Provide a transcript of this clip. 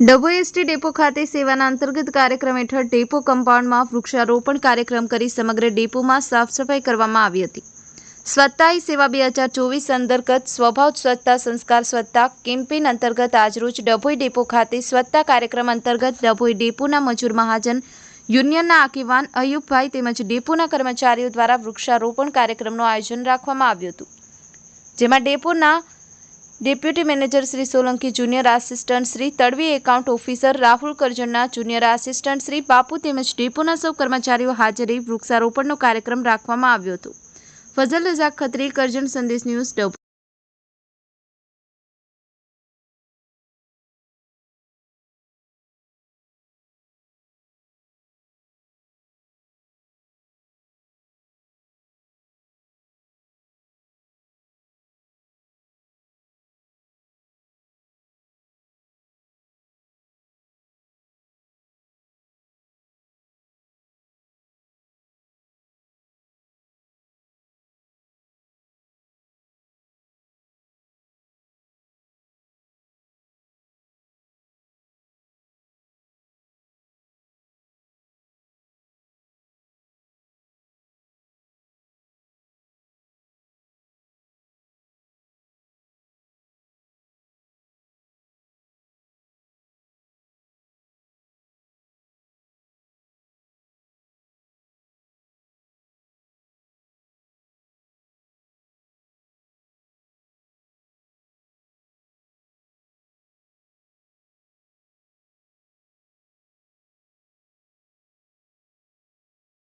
Dabhoi ST depot ખાતે સેવાના અંતર્ગત કાર્યક્રમ હેઠળ ડેપો કમ્પાઉન્ડમાં વૃક્ષારોપણ કાર્યક્રમ કરી સમગ્ર ડેપોમાં સાફ સફાઈ કરવામાં આવી હતી. સ્વચ્છતા સેવા બે હજાર ચોવીસ અંતર્ગત સ્વભાવ સ્વચ્છતા સંસ્કાર સ્વચ્છતા કેમ્પેઇન અંતર્ગત આજરોજ ડભોઈ ડેપો ખાતે સ્વચ્છતા કાર્યક્રમ અંતર્ગત ડભોઈ ડેપોના મજૂર મહાજન, યુનિયનના આગેવાન અયુબભાઈ તેમજ ડેપોના કર્મચારીઓ દ્વારા વૃક્ષારોપણ કાર્યક્રમનું આયોજન રાખવામાં આવ્યું હતું. જેમાં ડેપોના deputy manager Shri Solanki, junior assistant Shri Tadvi account officer Rahul કરજણના, junior assistant Shri Bapu તેમજ ડેપોના સૌ કર્મચારીઓ હાજરી વૃક્ષારોપણનો કાર્યક્રમ રાખવામાં આવ્યો હતો. ફઝલ રઝાક ખત્રી, કરજણ સંદેશ ન્યૂઝ ડભોઈ.